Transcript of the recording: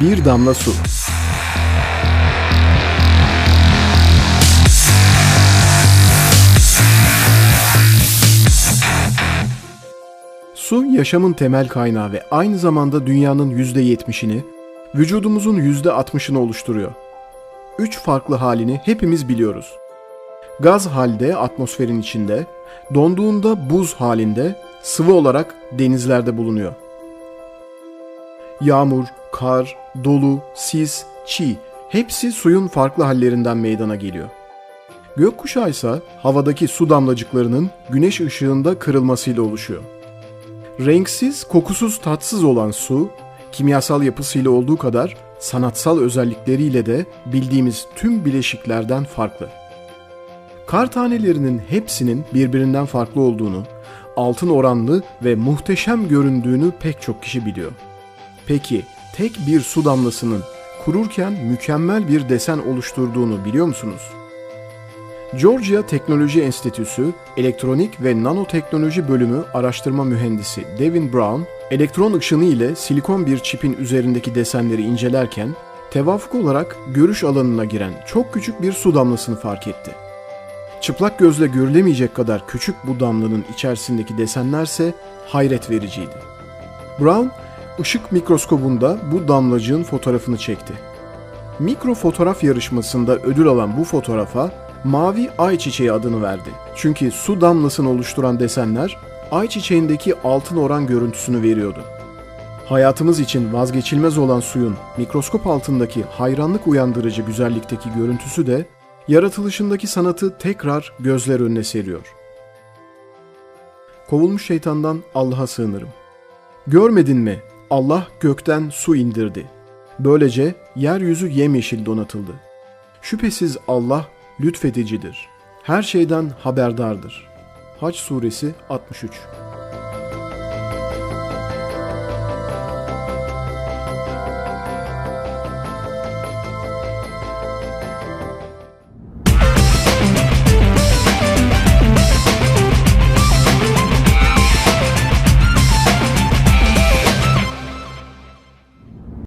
Bir damla su. Su yaşamın temel kaynağı ve aynı zamanda dünyanın %70'ini, vücudumuzun %60'ını oluşturuyor. Üç farklı halini hepimiz biliyoruz. Gaz halde atmosferin içinde, donduğunda buz halinde, sıvı olarak denizlerde bulunuyor. Yağmur, kar, dolu, sis, çiğ hepsi suyun farklı hallerinden meydana geliyor. Gökkuşağı ise havadaki su damlacıklarının güneş ışığında kırılmasıyla oluşuyor. Renksiz, kokusuz, tatsız olan su, kimyasal yapısıyla olduğu kadar sanatsal özellikleriyle de bildiğimiz tüm bileşiklerden farklı. Kar tanelerinin hepsinin birbirinden farklı olduğunu, altın oranlı ve muhteşem göründüğünü pek çok kişi biliyor. Peki tek bir su damlasının kururken mükemmel bir desen oluşturduğunu biliyor musunuz? Georgia Teknoloji Enstitüsü Elektronik ve Nanoteknoloji Bölümü araştırma mühendisi Devin Brown, elektron ışını ile silikon bir çipin üzerindeki desenleri incelerken tevafuk olarak görüş alanına giren çok küçük bir su damlasını fark etti. Çıplak gözle görülemeyecek kadar küçük bu damlanın içerisindeki desenlerse hayret vericiydi. Brown, ışık mikroskobunda bu damlacığın fotoğrafını çekti. Mikro fotoğraf yarışmasında ödül alan bu fotoğrafa Mavi Ayçiçeği adını verdi. Çünkü su damlasını oluşturan desenler ayçiçeğindeki altın oran görüntüsünü veriyordu. Hayatımız için vazgeçilmez olan suyun mikroskop altındaki hayranlık uyandırıcı güzellikteki görüntüsü de yaratılışındaki sanatı tekrar gözler önüne seriyor. Kovulmuş şeytandan Allah'a sığınırım. Görmedin mi? Allah gökten su indirdi. Böylece yeryüzü yemyeşil donatıldı. Şüphesiz Allah lütfedicidir. Her şeyden haberdardır. Haç suresi 63